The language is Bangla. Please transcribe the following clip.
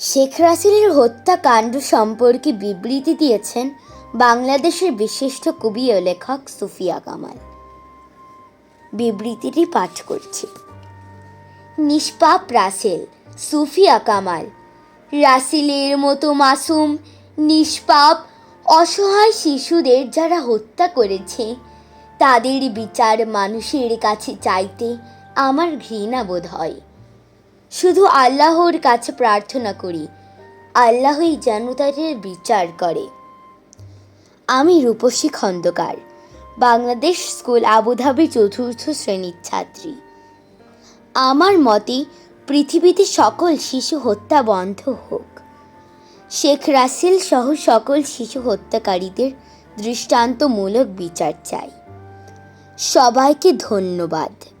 শেখ রাসেলের হত্যাকাণ্ড সম্পর্কে বিবৃতি দিয়েছেন বাংলাদেশের বিশিষ্ট কবি ও লেখক সুফিয়া কামাল। বিবৃতিটি পাঠ করছি। নিষ্পাপ রাসেল, সুফিয়া কামাল, রাসেলের মতো মাসুম, নিষ্পাপ, অসহায় শিশুদের যারা হত্যা করেছে, তাদের বিচার মানুষের কাছে চাইতে আমার ঘৃণা বোধ হয়। শুধু আল্লাহর কাছে প্রার্থনা করি। আল্লাহই যেন তাদের বিচার করে। আমি Rupshi Khondokar, Bangladesh school Abu Dhabi চতুর্থ শ্রেণির ছাত্রী। আমার মতে, পৃথিবীতে সকল শিশু হত্যা বন্ধ হোক। শেখ রাসেল সহ সকল শিশু হত্যাকারীদের দৃষ্টান্তমূলক বিচার চাই। সবাইকে ধন্যবাদ।